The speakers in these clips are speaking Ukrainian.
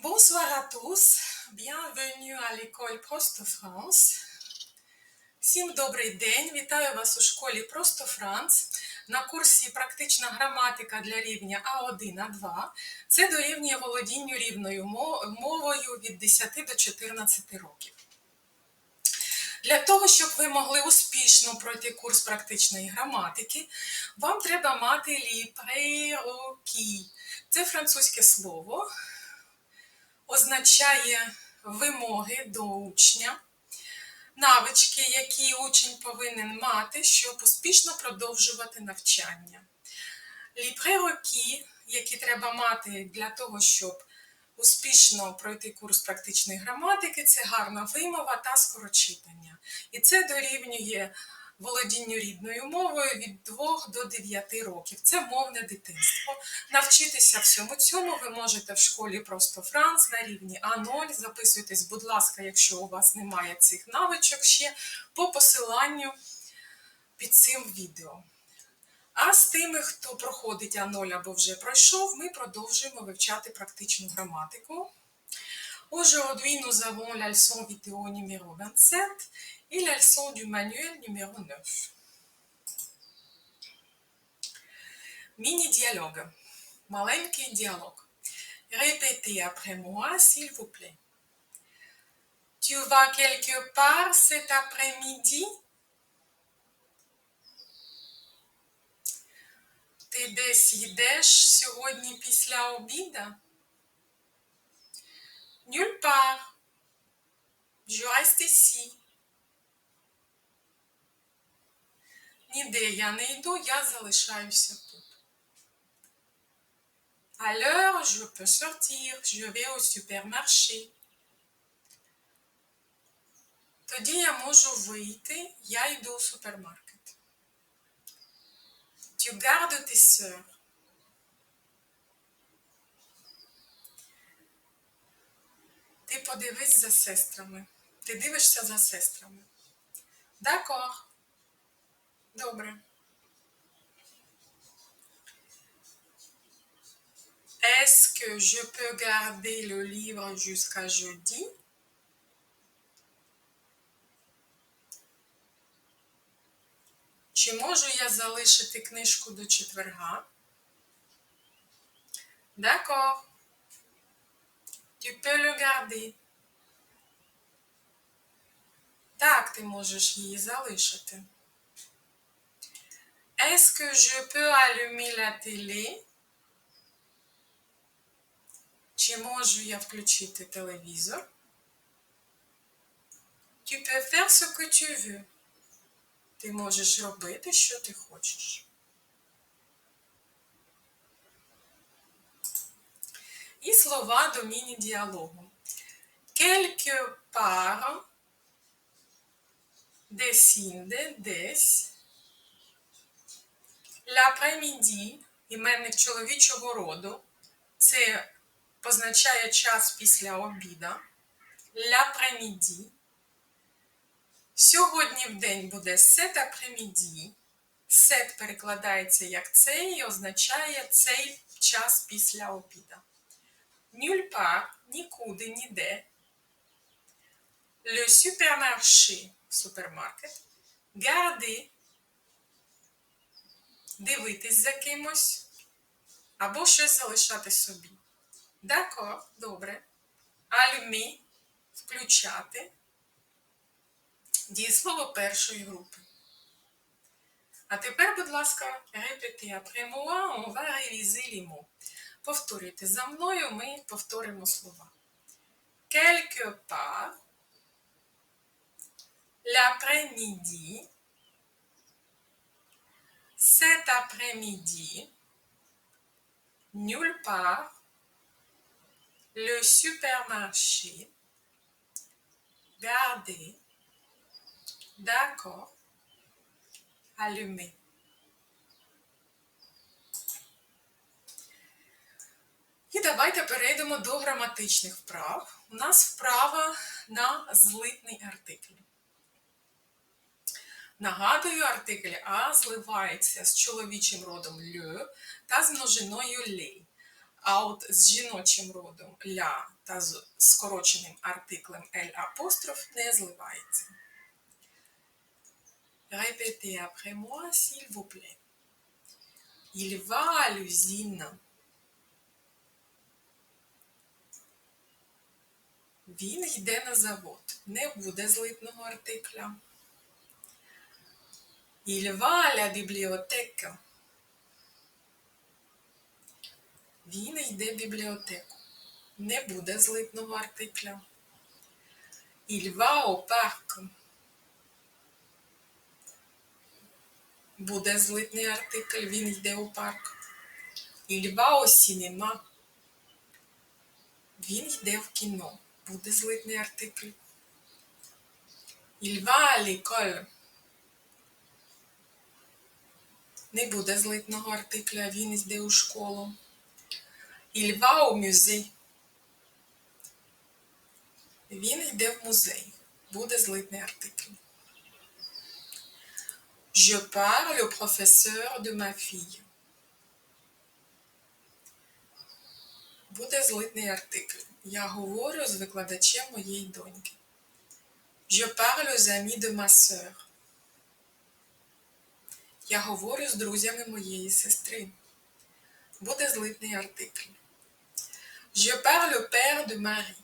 Bonsoir à tous, bienvenue à l'école Просто France. Всім добрий день, вітаю вас у школі Просто Франц на курсі Практична граматика для рівня А1 А2. Це дорівнює володінню рівною мовою від 10 до 14 років. Для того, щоб ви могли успішно пройти курс практичної граматики, вам треба мати prérequis. Це французьке слово, означає вимоги до учня, навички, які учень повинен мати, щоб успішно продовжувати навчання. Prérequis, які треба мати для того, щоб успішно пройти курс практичної граматики, це гарна вимова та скорочитання. І це дорівнює володінню рідною мовою від 2 до 9 років. Це мовне дитинство. Навчитися всьому цьому ви можете в школі просто Франц на рівні А0. Записуйтесь, будь ласка, якщо у вас немає цих навичок ще по посиланню під цим відео. А з тими, хто проходить А0 або вже пройшов, ми продовжуємо вивчати практичну граматику. Aujourd'hui, nous avons la leçon vidéo numéro 27 et la leçon du manuel numéro 9. Mini-dialogue. Маленький диалог. Répétez après moi, s'il vous plaît. Tu vas quelque part cet après-midi Ти десь йдеш сьогодні після обіда? Nulle part. Je reste ici. Ніде я не йду, я залишаюся тут. L'heure, je peux sortir. Je vais au supermarché. Тоді я можу вийти, я йду у супермаркет. Tu gardes tes sœurs. Ти подивись за сестрами. Ти дивишся за сестрами. D'accord. Добре. Est-ce que je peux garder le livre jusqu'à jeudi? Чи можу я залишити книжку до четверга? D'accord. Tu peux le garder. Так, ти можеш її залишити. Est-ce que je peux allumer la télé? Чи можу я включити телевізор? Tu peux faire ce que tu veux. Ти можеш робити, що ти хочеш. І слова до міні-діалогу. Quelque part, десінде, десь. L'après-midi, іменник чоловічого роду. Це позначає час після обіда. L'après-midi. Сьогодні в день буде cet après-midi. Сет перекладається як цей і означає цей час після обіда. Nulle нікуди, ніде. Le supermarché, супермаркет. Garder, дивитись за кимось. Або щось залишати собі. D'accord, добре. Allumer, включати. Дієслово першої групи. А тепер, будь ласка, répétez après moi, on. Повторюйте за мною, ми повторимо слова. Quelque part, l'après-midi, cet après-midi, nulle part, le supermarché, garder, D'accord. Allumé. І давайте перейдемо до граматичних вправ. У нас вправа на злитний артикль. Нагадую, артикль А зливається з чоловічим родом льо та з множиною лей. А от з жіночим родом ля та з скороченим артиклем L апостроф не зливається. Répétez après moi, s'il vous plaît. Il va à l'usine. Він йде на завод. Не буде злитного артикля. Il va à la bibliothèque. Він йде в бібліотеку. Не буде злитного артикля. Il va au parc. Буде злитний артикль, він йде у парк. Il va au cinéma. Він йде в кіно. Буде злитний артикль. Il va à l'école. Не буде злитного артикля, він йде у школу. Va au musée. Він йде в музей. Буде злитний артикль. Je parle au professeur de ma fille. Буде злитний артикль. Я говорю з викладачем моєї доньки. Je parle aux amis de ma sœur. Я говорю з друзями моєї сестри. Буде злитний артикль. Je parle au père de Marie.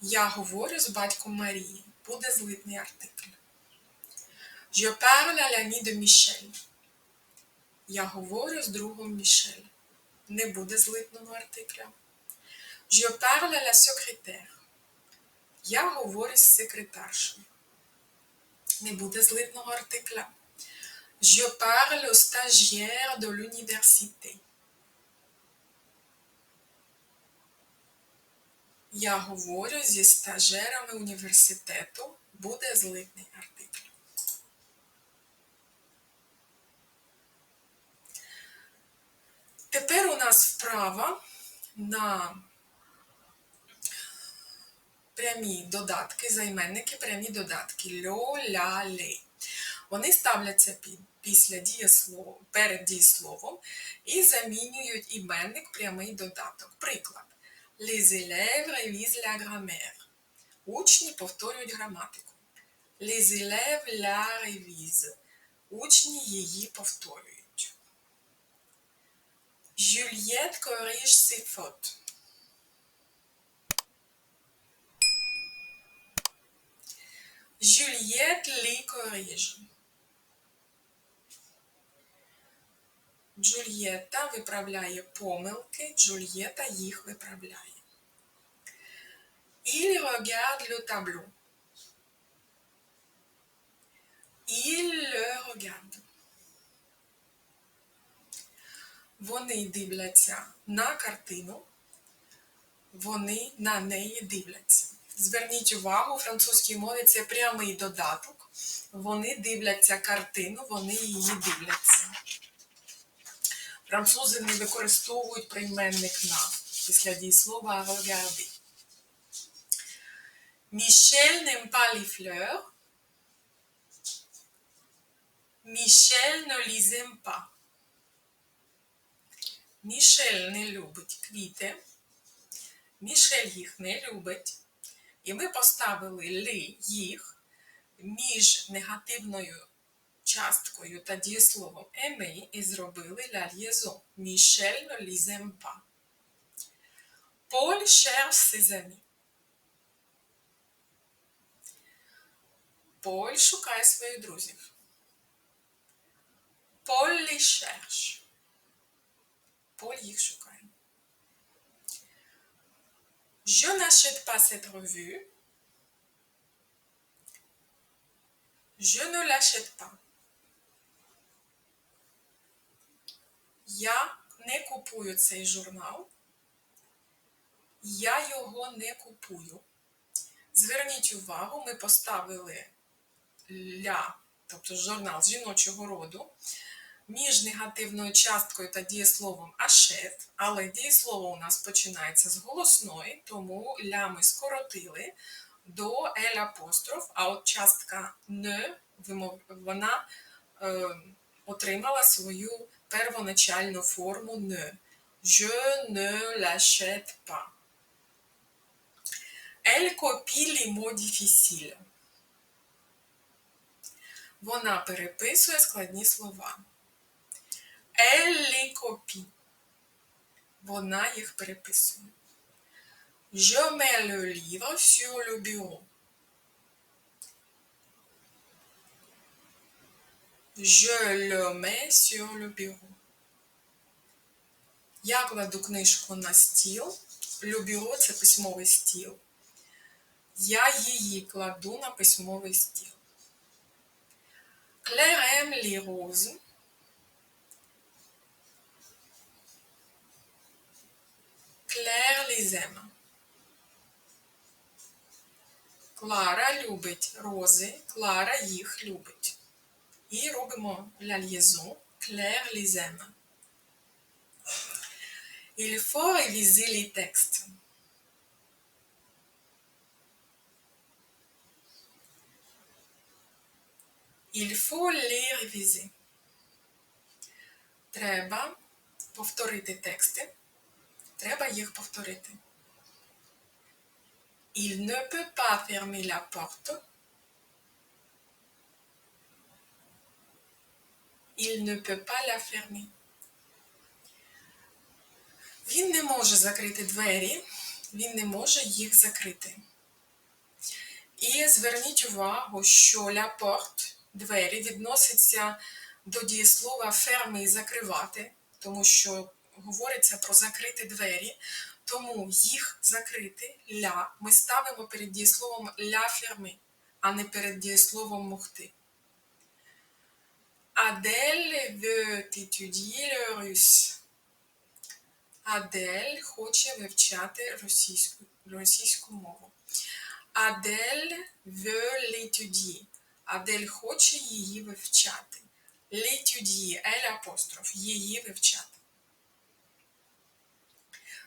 Я говорю з батьком Марії. Буде злитний артикль. Je parle à l'ami de Michel. Я говорю з другом Мішель. Не буде злитного артикля. Je parle à la secrétaire. Я говорю з секретаршею. Не буде злитного артикля. Je parle au stagiaire de l'université. Я говорю зі стажерами університету. Буде злитний артикль. Тепер у нас вправа на прямі додатки, займенники, прямі додатки льо, ля, лей. Вони ставляться під, після дієслова, перед дієсловом і замінюють іменник прямий додаток. Приклад. Les élèves révisent la grammaire. Учні повторюють граматику. Les élèves la révisent. Учні її повторюють. Juliette corrige ses fautes. Juliette les corrige. Джульєта виправляє помилки, Джульєта їх виправляє. Il regarde le tableau. Il le regarde. Вони дивляться на картину, вони на неї дивляться. Зверніть увагу, у французькій мові це прямий додаток. Вони дивляться картину, вони її дивляться. Французи не використовують прийменник на після дієслова regarder. Michel n'aime pas les fleurs. Michel ne les. Мішель не любить квіти. Мішель їх не любить. І ми поставили ли їх між негативною часткою та дієсловом aimer і зробили les aime pas. Paul cherche ses amis. Поль шукає своїх друзів. Les cherche. Поль їх шукає. Je n'achète pas cette revue. Je ne l'achète pas. Я не купую цей журнал. Я його не купую. Зверніть увагу, ми поставили ля, тобто журнал жіночого роду, між негативною часткою та дієсловом ашет, але дієслово у нас починається з голосної, тому ля ми скоротили до ель апостроф, а от частка не, вона е, отримала свою первоначальну форму не. Je ne l'achète pas. Elle copie les mots difficiles. Вона переписує складні слова. Les copie. Вона їх переписує. Je mets le livre sur le bureau. Je le mets sur le bureau. Я кладу книжку на стіл. Le це письмовий стіл. Я її кладу на письмовий стіл. Claire aime les. Aime. Клара любить рози, Клара їх любить. І робимо textes. Il faut les réviser. Треба повторити тексти. Треба їх повторити. Il ne peut pas fermer la porte. Il ne peut pas la fermer. Він не може закрити двері, він не може їх закрити. І зверніть увагу, що la porte, двері, відноситься до дієслова ферми закривати, тому що говориться про закрити двері, тому їх закрити ля ми ставимо перед дієсловом ля ферми, а не перед дієсловом могти. Adèle veut étudier le russe. Адель хоче вивчати російську, російську мову. Адель veut l'étudier. Адель хоче її вивчати. L'étudier, L апостроф, її вивчати.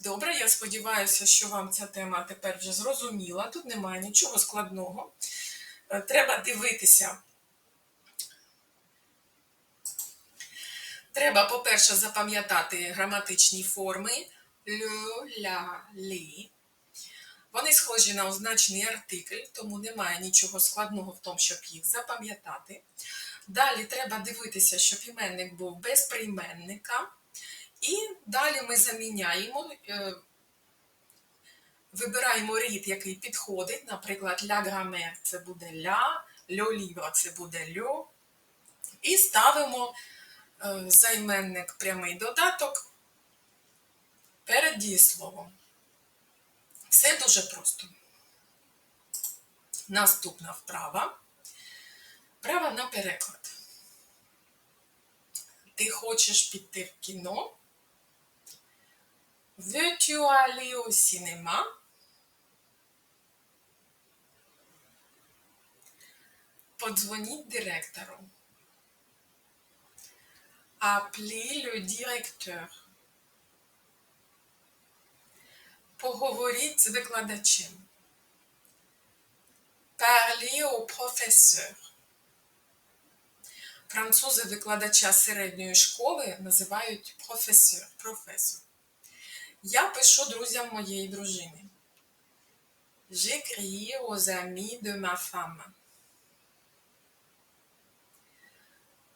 Добре, я сподіваюся, що вам ця тема тепер вже зрозуміла. Тут немає нічого складного. Е, Треба дивитися. Треба, по-перше, запам'ятати граматичні форми le, la, les. Вони схожі на означений артикль, тому немає нічого складного в тому, щоб їх запам'ятати. Далі треба дивитися, щоб іменник був без прийменника. І далі ми заміняємо, е, вибираємо рід, який підходить. Наприклад, ля грамер це буде ля, льо лівро це буде льо. І ставимо е, займенник прямий додаток перед дієсловом. Все дуже просто. Наступна вправа. Вправа на переклад. Ти хочеш піти в кіно? Veux-tu aller au cinéma? Подзвоніть директору. Appelez le directeur. Поговоріть з викладачем. Parlez au professeur. Французи викладача середньої школи називають професор. професор. Я пишу друзям моєї дружини. J'écris aux amis de ma femme.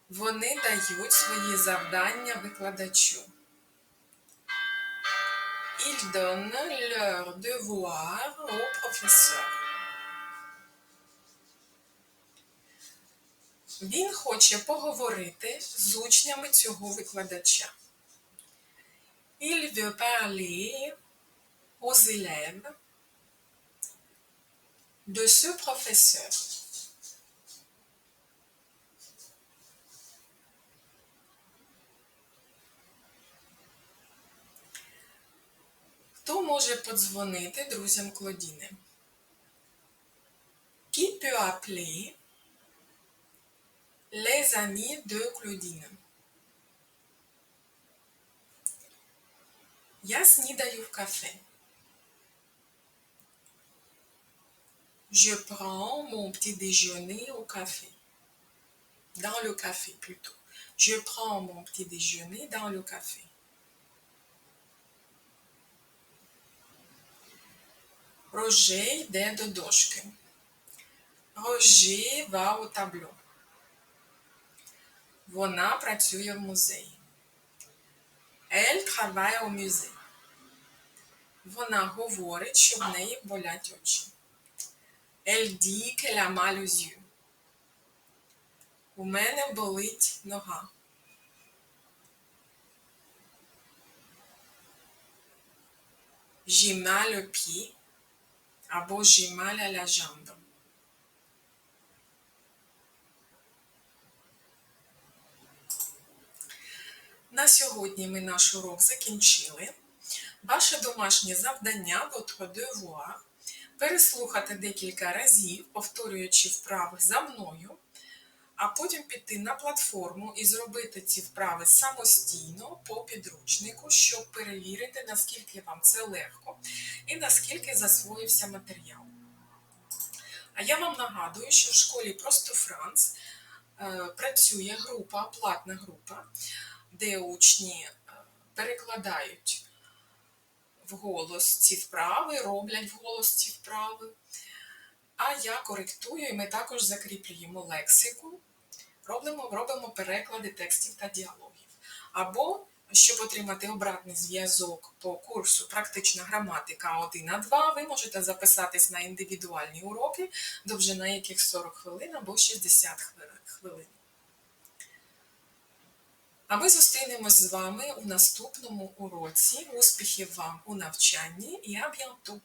Вони дають свої завдання викладачу. Ils donnent leurs devoirs au professeur. Він хоче поговорити з учнями цього викладача. Il veut parler aux élèves de ce professeur. Хто може подзвонити друзям Клодіни? Qui peut appeler les amis de Claudine? Я снідаю в кафе. Je prends mon petit déjeuner au café. Dans le café plutôt. Je prends mon petit déjeuner dans le café. Roger. Roger va au tableau. Вона працює в музеї. Elle travaille au musée. Вона говорить, що в неї болять очі. Elle dit qu'elle a mal aux yeux. У мене болить нога. J'ai mal au pied або j'ai mal à la jambe. На сьогодні ми наш урок закінчили. Ваше домашнє завдання votre devoir переслухати декілька разів, повторюючи вправи за мною, а потім піти на платформу і зробити ці вправи самостійно по підручнику, щоб перевірити, наскільки вам це легко і наскільки засвоївся матеріал. А я вам нагадую, що в школі Просто Франц е, працює група, платна група, де учні е, перекладають вголос ці вправи, роблять вголос ці вправи. А я коректую, і ми також закріплюємо лексику, робимо, робимо переклади текстів та діалогів. Або, щоб отримати обратний зв'язок по курсу Практична граматика 1 на 2, ви можете записатись на індивідуальні уроки, довжина яких 40 хвилин або 60 хвилин. А ми зустрінемось з вами у наступному уроці. Успіхів вам у навчанні і аб'янту!